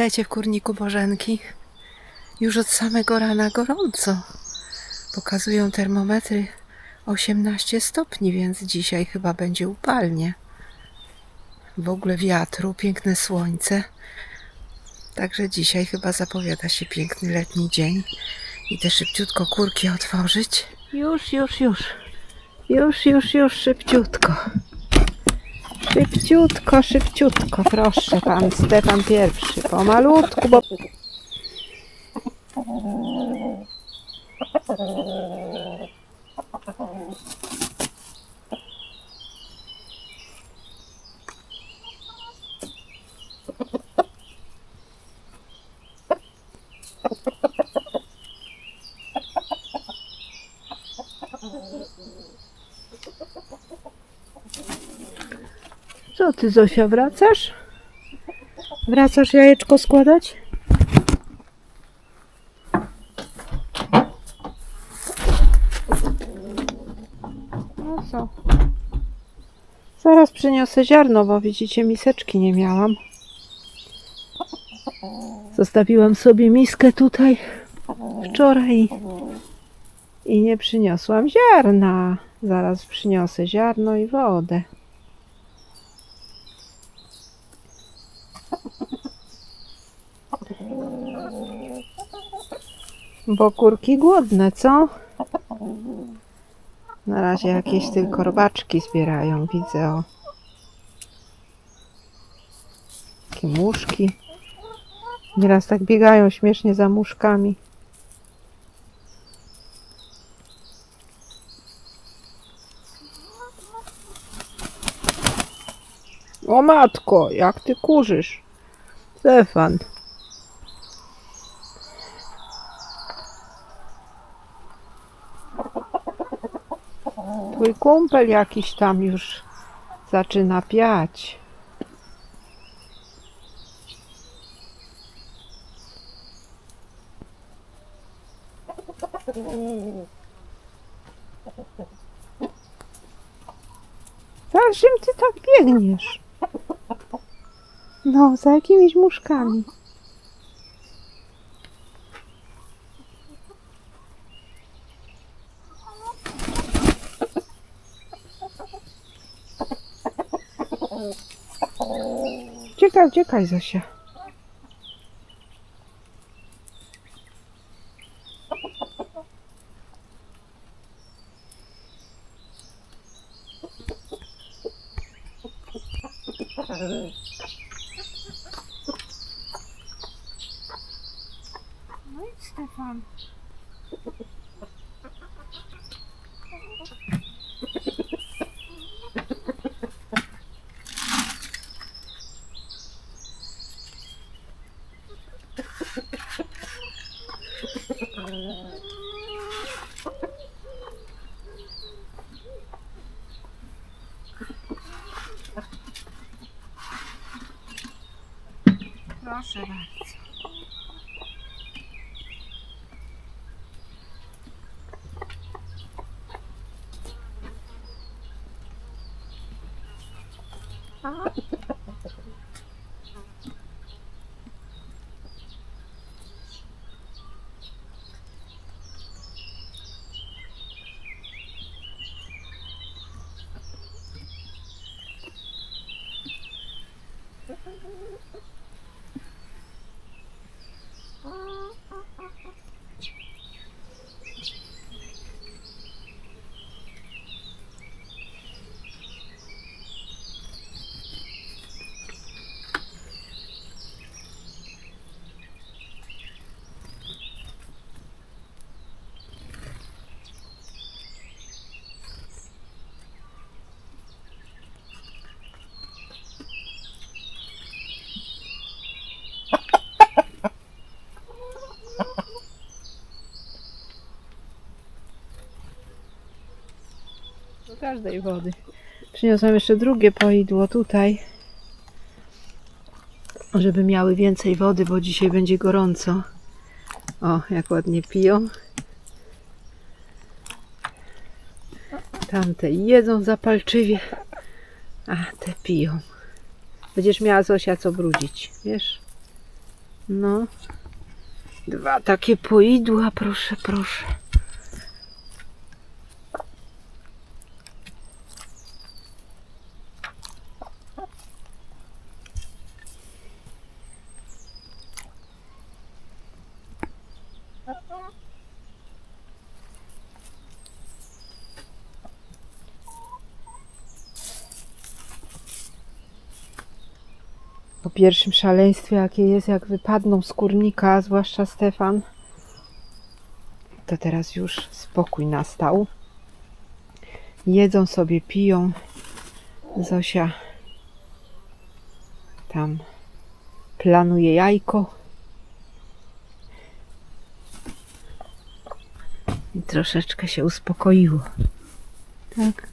Witajcie w kurniku Bożenki. Już od samego rana gorąco. Pokazują termometry 18 stopni, więc dzisiaj chyba będzie upalnie. W ogóle wiatru, piękne słońce. Także dzisiaj chyba zapowiada się piękny letni dzień. Idę szybciutko kurki otworzyć. Już, już, już. Już, już, już, szybciutko. Szybciutko, szybciutko, proszę, pan Stefan pierwszy, pomalutku, bo... Co ty, Zosia, wracasz? Wracasz jajeczko składać? No co? Zaraz przyniosę ziarno, bo widzicie, miseczki nie miałam. Zostawiłam sobie miskę tutaj wczoraj i nie przyniosłam ziarna. Zaraz przyniosę ziarno i wodę. Bo kurki głodne, co? Na razie jakieś tylko robaczki zbierają, widzę o. Takie muszki. Nieraz tak biegają śmiesznie za muszkami. O matko, jak ty kurzysz. Stefan. Kumpel jakiś tam już zaczyna piać. Za czym ty tak biegniesz? No, za jakimiś muszkami. Uciekaj, uciekaj, Zosia. No idź, Stefan. Proszę bardzo. Do każdej wody. Przyniosłam jeszcze drugie poidło tutaj, żeby miały więcej wody, bo dzisiaj będzie gorąco. O, jak ładnie piją. Tamte jedzą zapalczywie, a te piją. Będziesz miała Zosia co brudzić, wiesz? No. Dwa takie poidła, proszę, proszę. Po pierwszym szaleństwie, jakie jest, jak wypadną z kurnika, zwłaszcza Stefan, to teraz już spokój nastał. Jedzą sobie, piją. Zosia tam planuje jajko. I troszeczkę się uspokoiło. Tak.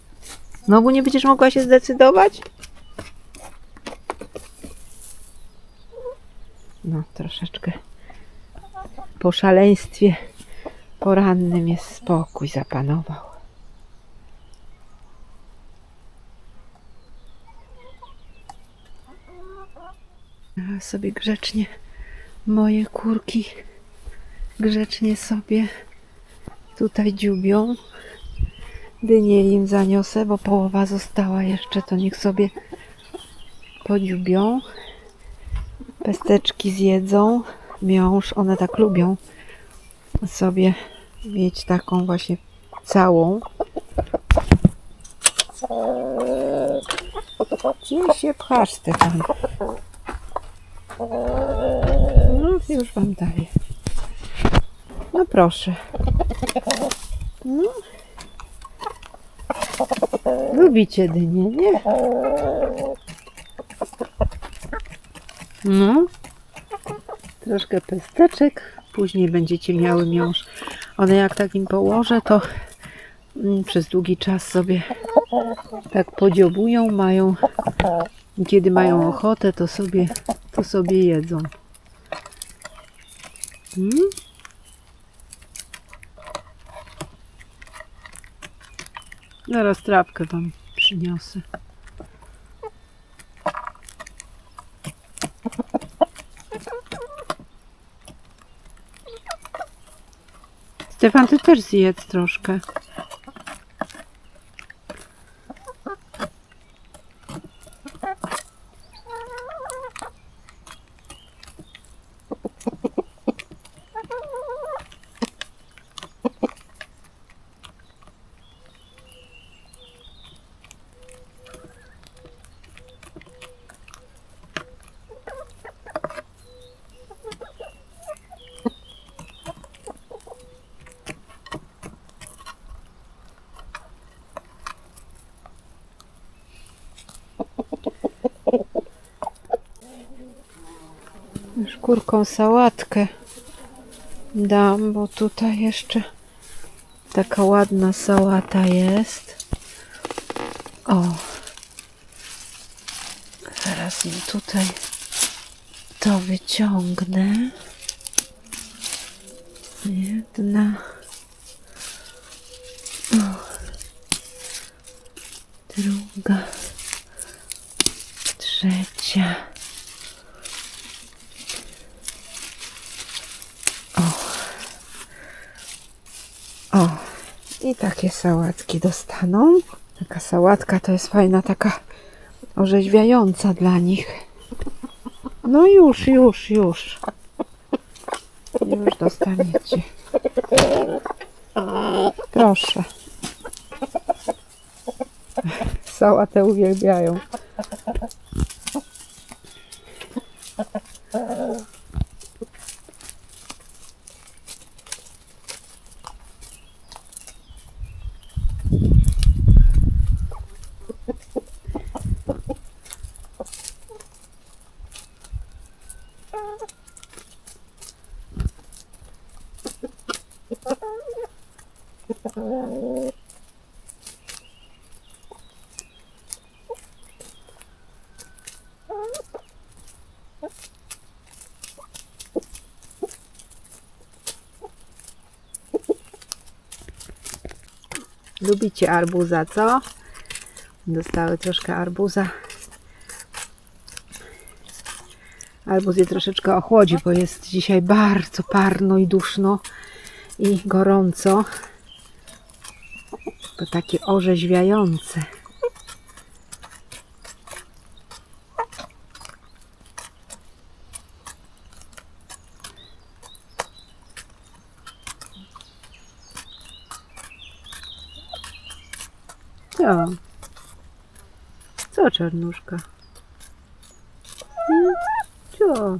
Znowu nie będziesz mogła się zdecydować? No, troszeczkę po szaleństwie porannym jest spokój zapanował. A sobie grzecznie moje kurki grzecznie sobie tutaj dziubią. Dynię im zaniosę, bo połowa została jeszcze, to niech sobie podziubią pesteczki zjedzą, miąższ, one tak lubią sobie mieć taką właśnie całą. Gdzie się pchasz, Stefan? No, już wam daję. No proszę. No. Lubicie dynię, nie? No. Troszkę pesteczek. Później będziecie miały miąższ. One jak tak im położę, to mm, przez długi czas sobie tak podziobują, mają kiedy mają ochotę, to sobie, to sobie jedzą. Mm? Zaraz trawkę wam przyniosę. Stefan, ty też zjedz troszkę. Szkórką sałatkę dam, bo tutaj jeszcze taka ładna sałata jest. O. Zaraz im tutaj to wyciągnę. Jedna. O. Druga. Trzecia. O, i takie sałatki dostaną. Taka sałatka to jest fajna, taka orzeźwiająca dla nich. No już, już, już. Już dostaniecie. Proszę. Sałatę uwielbiają. Lubicie arbuza, co? Dostały troszkę arbuza. Albo je troszeczkę ochłodzi, bo jest dzisiaj bardzo parno i duszno i gorąco. To takie orzeźwiające. Co? Co, czarnuszka? Hmm? Co?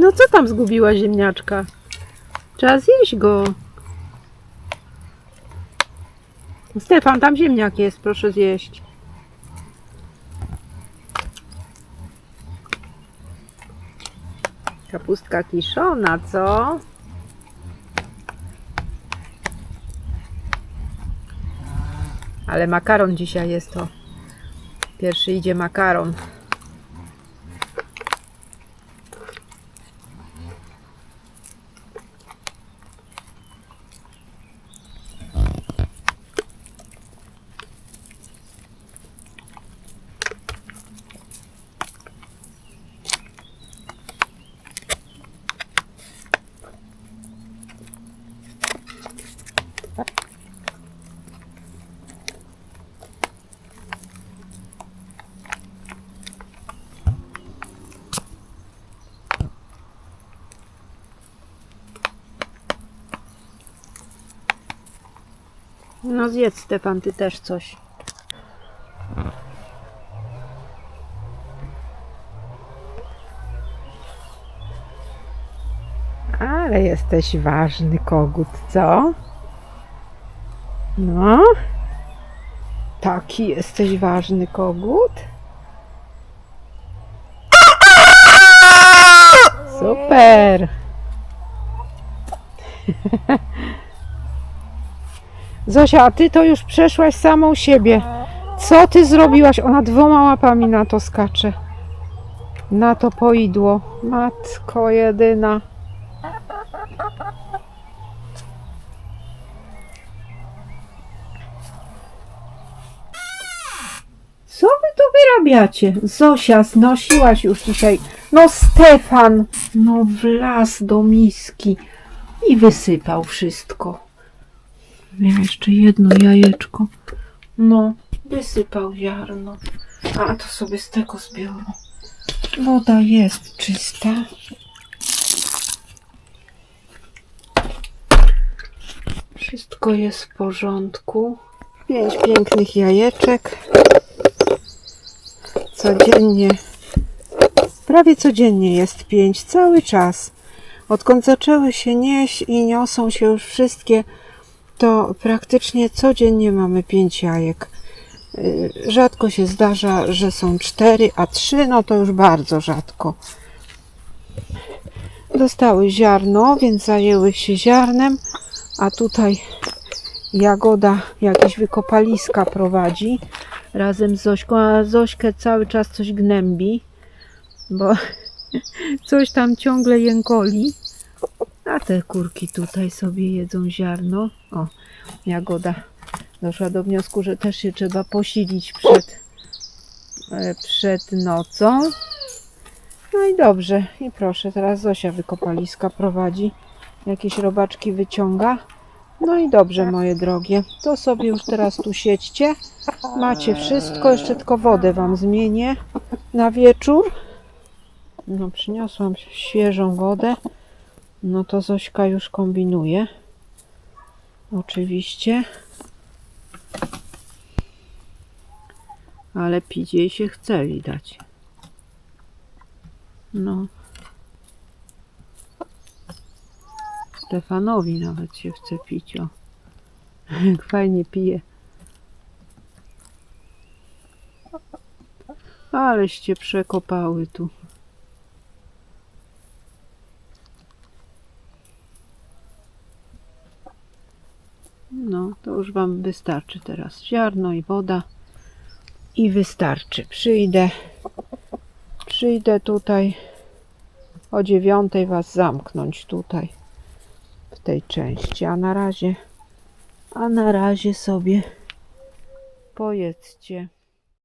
No co tam zgubiła ziemniaczka? Trzeba zjeść go. Stefan, tam ziemniak jest, proszę zjeść. Kapustka kiszona, co? Ale makaron dzisiaj jest to. Pierwszy idzie makaron. No zjedz Stefan, ty też coś. Ale jesteś ważny kogut, co? No? Taki jesteś ważny kogut? Super! Zosia, a ty to już przeszłaś samą siebie. Co ty zrobiłaś? Ona dwoma łapami na to skacze. Na to poidło. Matko jedyna. Co wy tu wyrabiacie? Zosia, znosiłaś już dzisiaj. No Stefan, no wlazł do miski i wysypał wszystko. Ja jeszcze jedno jajeczko. No, wysypał ziarno. A to sobie z tego zbiorę. Woda jest czysta. Wszystko jest w porządku. Pięć pięknych jajeczek. Codziennie, prawie codziennie jest pięć, cały czas. Odkąd zaczęły się nieść i niosą się już wszystkie to praktycznie codziennie mamy pięć jajek. Y, Rzadko się zdarza, że są cztery, a trzy, no to już bardzo rzadko. Dostały ziarno, więc zajęły się ziarnem, a tutaj Jagoda jakieś wykopaliska prowadzi razem z Zośką, a Zośkę cały czas coś gnębi, bo coś tam ciągle jękoli. A te kurki tutaj sobie jedzą ziarno. O, Jagoda doszła do wniosku, że też się trzeba posilić przed, e, przed nocą. No i dobrze. I proszę, teraz Zosia wykopaliska prowadzi. Jakieś robaczki wyciąga. No i dobrze, moje drogie. To sobie już teraz tu siedźcie. Macie wszystko. Jeszcze tylko wodę Wam zmienię na wieczór. No, przyniosłam świeżą wodę. No to Zośka już kombinuje. Oczywiście. Ale pić jej się chce widać. No. Stefanowi nawet się chce pić, o. Fajnie pije. Aleście przekopały tu. Już Wam wystarczy teraz ziarno i woda. I wystarczy. Przyjdę. Przyjdę tutaj o dziewiątej Was zamknąć tutaj w tej części. A na razie, a na razie sobie pojedzcie.